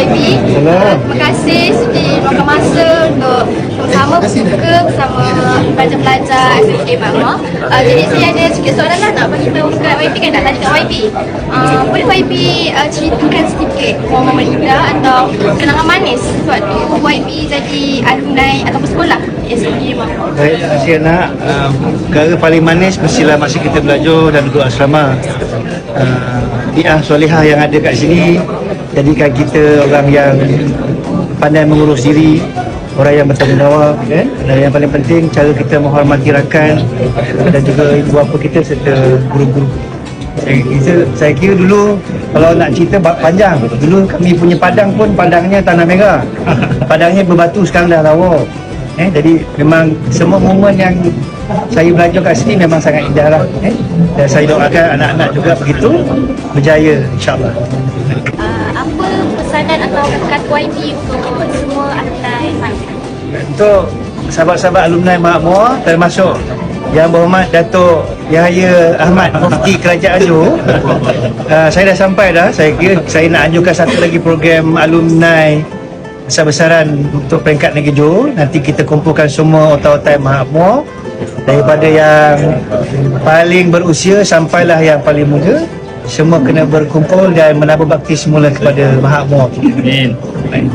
YB. Terima kasih sudi luangkan masa untuk bersama berbuka bersama pelajar-pelajar SMK Makmur. Uh, jadi saya ada sikit soalan lah nak bagi tahu dekat YB kan nak tanya dekat YB. Uh, boleh YB uh, ceritakan sedikit momen indah atau kenangan manis waktu YB jadi alumni ataupun sekolah di SMK Makmur. Baik, terima kasih anak. Um, perkara paling manis mestilah masa kita belajar dan duduk asrama. Uh, Bi'ah solehah yang ada kat sini jadikan kita orang yang pandai mengurus diri orang yang bertanggungjawab kan? dan yang paling penting cara kita menghormati rakan dan juga ibu bapa kita serta guru-guru. Saya, kita, saya kira dulu kalau nak cerita panjang dulu kami punya padang pun padangnya tanah merah. Padangnya berbatu sekarang dah lawa eh, jadi memang semua momen yang saya belajar kat sini memang sangat indah lah. Eh. dan saya doakan anak-anak juga begitu berjaya insyaAllah. Uh, apa pesanan atau kata YB untuk semua alumni untuk sahabat-sahabat alumni Makmur termasuk Yang Berhormat Datuk Yahya Ahmad Mufti Kerajaan Johor uh, saya dah sampai dah. Saya kira saya nak anjurkan satu lagi program alumni besar-besaran untuk peringkat negeri Johor nanti kita kumpulkan semua otak-otak Makmur daripada yang paling berusia sampailah yang paling muda semua kena berkumpul dan menabur bakti semula kepada Maha Muar. Amin.